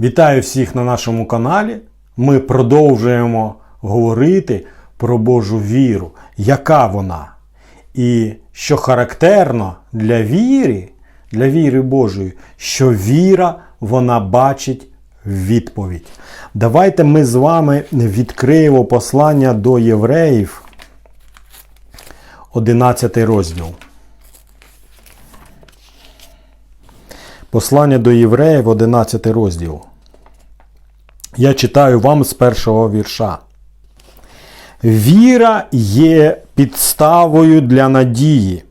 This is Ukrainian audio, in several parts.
Вітаю всіх на нашому каналі. Ми продовжуємо говорити про Божу віру, яка вона. І що характерно для віри, для віри Божої, що віра вона бачить відповідь. Давайте ми з вами відкриємо послання до євреїв, 11 розділ. Послання до євреїв, 11 розділ. Я читаю вам з першого вірша. Віра є підставою для надії.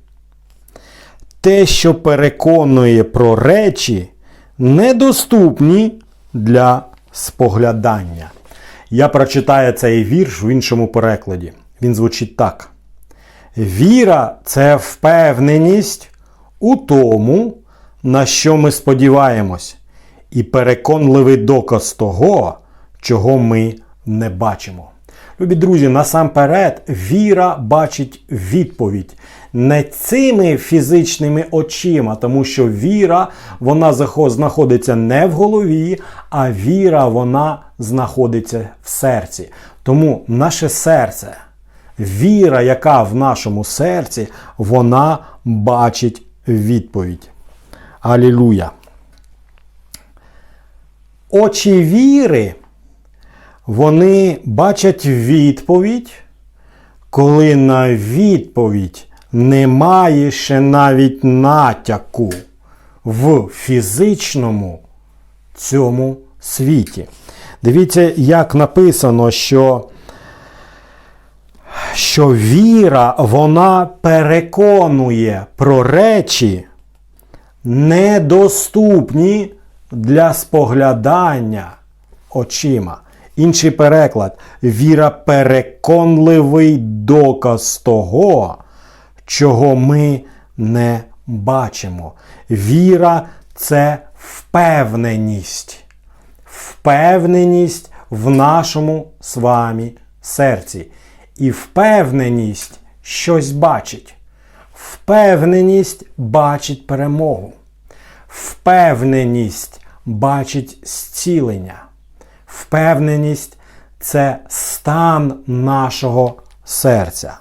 Те, що переконує про речі, недоступні для споглядання. Я прочитаю цей вірш в іншому перекладі. Він звучить так. Віра це впевненість у тому, на що ми сподіваємось, і переконливий доказ того, чого ми не бачимо. Любі друзі, насамперед, віра бачить відповідь не цими фізичними очима, тому що віра вона знаходиться не в голові, а віра вона знаходиться в серці. Тому наше серце, віра, яка в нашому серці, вона бачить відповідь. Алілуя. Очі віри, вони бачать відповідь, коли на відповідь немає ще навіть натяку в фізичному цьому світі. Дивіться, як написано, що, що віра вона переконує про речі, недоступні для споглядання очима. Інший переклад. Віра переконливий доказ того, чого ми не бачимо. Віра це впевненість. Впевненість в нашому з вами серці. І впевненість щось бачить. Впевненість бачить перемогу. Впевненість бачить зцілення. Впевненість це стан нашого серця.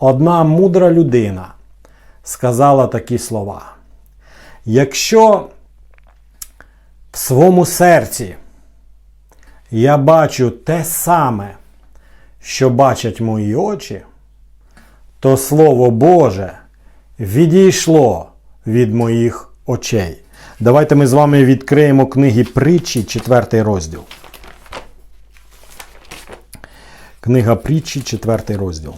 Одна мудра людина сказала такі слова. Якщо в своєму серці я бачу те саме, що бачать мої очі, то Слово Боже відійшло від моїх очей. Давайте ми з вами відкриємо книги притчі, 4 розділ. Книга притчі, 4 розділ.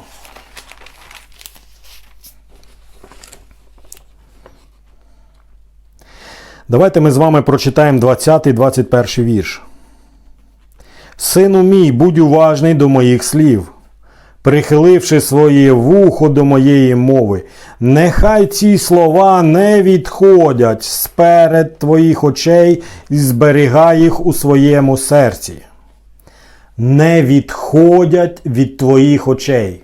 Давайте ми з вами прочитаємо 20-21 вірш. Сину мій, будь уважний до моїх слів, прихиливши своє вухо до моєї мови, нехай ці слова не відходять сперед твоїх очей і зберігай їх у своєму серці. Не відходять від твоїх очей.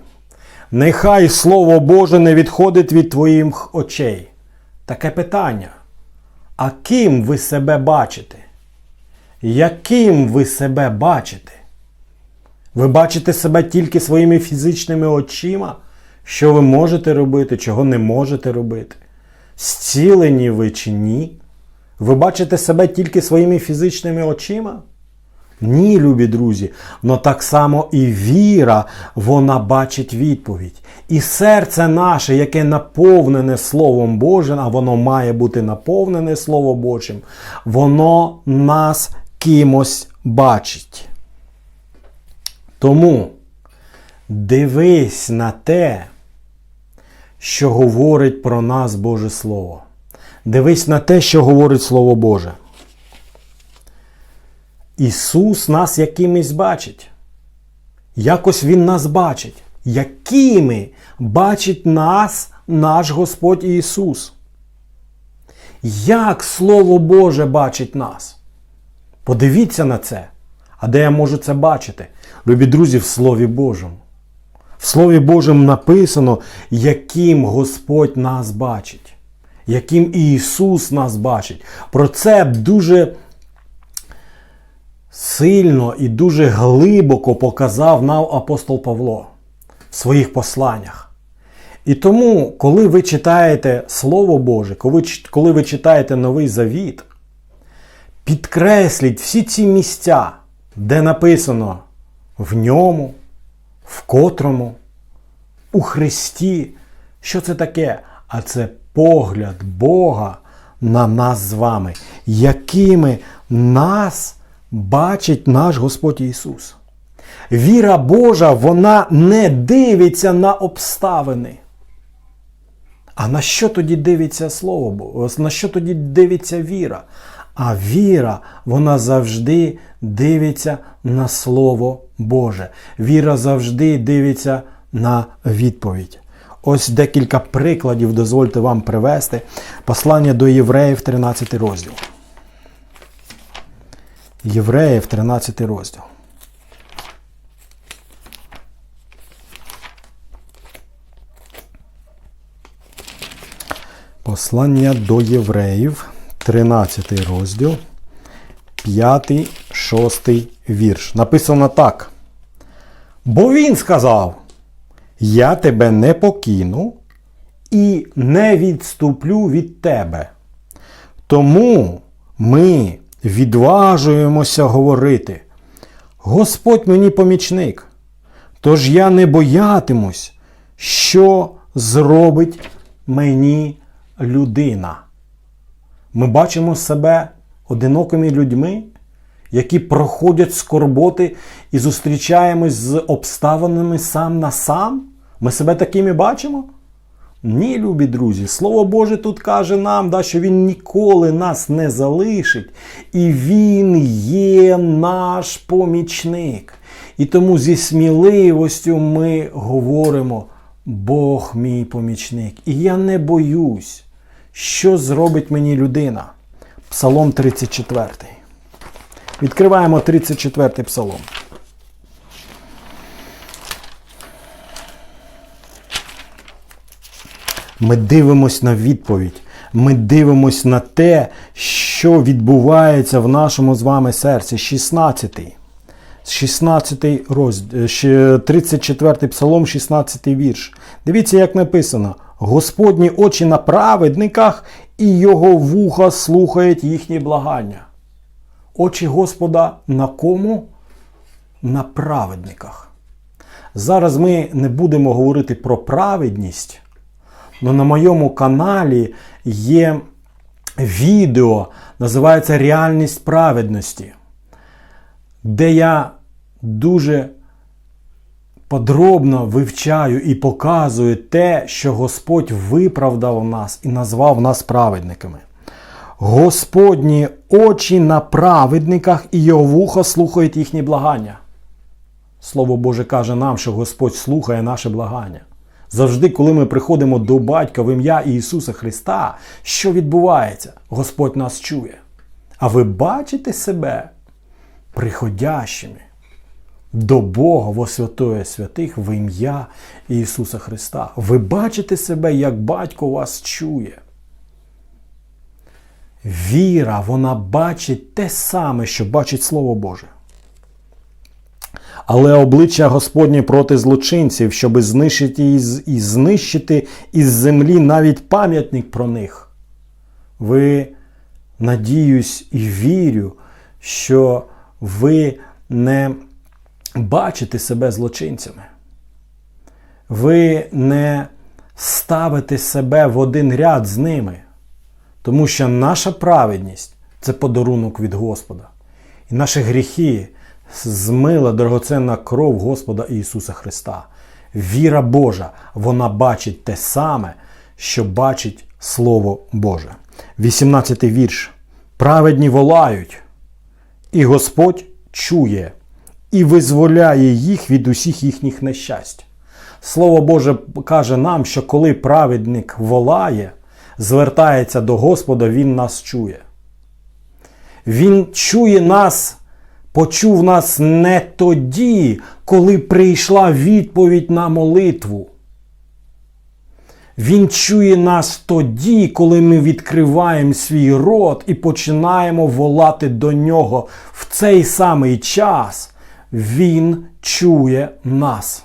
Нехай Слово Боже не відходить від твоїх очей. Таке питання. А ким ви себе бачите? Яким ви себе бачите? Ви бачите себе тільки своїми фізичними очима, що ви можете робити, чого не можете робити? Зцілені ви чи ні? Ви бачите себе тільки своїми фізичними очима? Ні, любі друзі, но так само і віра, вона бачить відповідь. І серце наше, яке наповнене Словом Божим, а воно має бути наповнене Словом Божим, воно нас кимось бачить. Тому дивись на те, що говорить про нас Боже Слово. Дивись на те, що говорить Слово Боже. Ісус нас якимись бачить. Якось Він нас бачить. Якими бачить нас наш Господь Ісус? Як Слово Боже бачить нас? Подивіться на це. А де я можу це бачити? Любі друзі, в Слові Божому. В Слові Божому написано, яким Господь нас бачить, яким Ісус нас бачить. Про це дуже сильно і дуже глибоко показав нам апостол Павло в своїх посланнях. І тому, коли ви читаєте Слово Боже, коли, коли ви читаєте Новий Завіт, підкресліть всі ці місця, де написано в ньому, в котрому, у Христі. Що це таке? А це погляд Бога на нас з вами, якими нас бачить наш Господь Ісус. Віра Божа, вона не дивиться на обставини. А на що тоді дивиться Слово Боже? На що тоді дивиться віра? А віра, вона завжди дивиться на Слово Боже. Віра завжди дивиться на відповідь. Ось декілька прикладів дозвольте вам привести. Послання до Євреїв, 13 розділ. Євреїв, 13 розділ. Послання до Євреїв, 13 розділ, 5, 6 вірш. Написано так. Бо він сказав: Я тебе не покину і не відступлю від тебе. Тому ми відважуємося говорити: Господь мені помічник, тож я не боятимусь, що зробить мені людина. Ми бачимо себе одинокими людьми, які проходять скорботи і зустрічаємось з обставинами сам на сам. Ми себе такими бачимо? Ні, любі друзі, Слово Боже тут каже нам, да, що Він ніколи нас не залишить, і Він є наш помічник. І тому зі сміливостю ми говоримо: Бог мій помічник. І я не боюсь, що зробить мені людина. Псалом 34. Відкриваємо 34 псалом. Ми дивимось на відповідь. Ми дивимось на те, що відбувається в нашому з вами серці. 16. 16 розділ, 34 псалом, 16 вірш. Дивіться, як написано: Господні очі на праведниках, і його вуха слухають їхні благання. Очі Господа на кому? На праведниках. Зараз ми не будемо говорити про праведність, але на моєму каналі є відео, називається Реальність праведності, де я дуже подробно вивчаю і показую те, що Господь виправдав нас і назвав нас праведниками. Господні очі на праведниках і його вуха слухають їхні благання. Слово Боже каже нам, що Господь слухає наше благання. Завжди, коли ми приходимо до Батька в ім'я Ісуса Христа, що відбувається? Господь нас чує. А ви бачите себе приходящими до Бога во святої святих в ім'я Ісуса Христа. Ви бачите себе, як батько вас чує. Віра, вона бачить те саме, що бачить Слово Боже. Але обличчя Господнє проти злочинців, щоби знищити і знищити із землі навіть пам'ятник про них. Ви, надіюсь і вірю, що ви не бачите себе злочинцями. Ви не ставите себе в один ряд з ними. Тому що наша праведність це подарунок від Господа. І наші гріхи змила дорогоценна кров Господа Ісуса Христа. Віра Божа, вона бачить те саме, що бачить Слово Боже. 18 вірш. Праведні волають, і Господь чує і визволяє їх від усіх їхніх нещасть. Слово Боже каже нам, що коли праведник волає, звертається до Господа, Він нас чує. Він чує нас, почув нас не тоді, коли прийшла відповідь на молитву. Він чує нас тоді, коли ми відкриваємо свій рот і починаємо волати до нього. В цей самий час Він чує нас.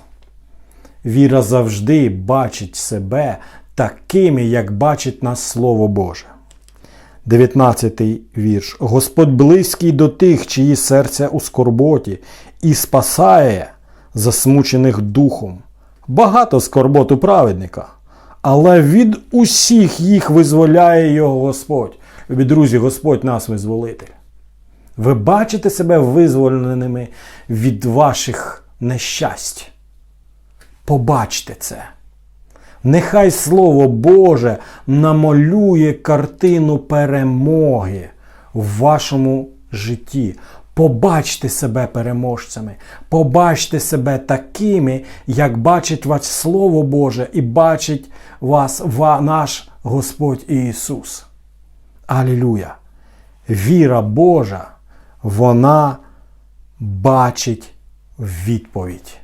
Віра завжди бачить себе такими, як бачить нас Слово Боже. 19 вірш. Господь близький до тих, чиї серця у скорботі, і спасає засмучених духом. Багато скорбот у праведника, але від усіх їх визволяє його Господь. Любі друзі, Господь нас визволитель. Ви бачите себе визволеними від ваших нещасть. Побачте це. Нехай Слово Боже намалює картину перемоги в вашому житті. Побачте себе переможцями, побачте себе такими, як бачить вас Слово Боже і бачить вас наш Господь Ісус. Алілюя! Віра Божа, вона бачить відповідь.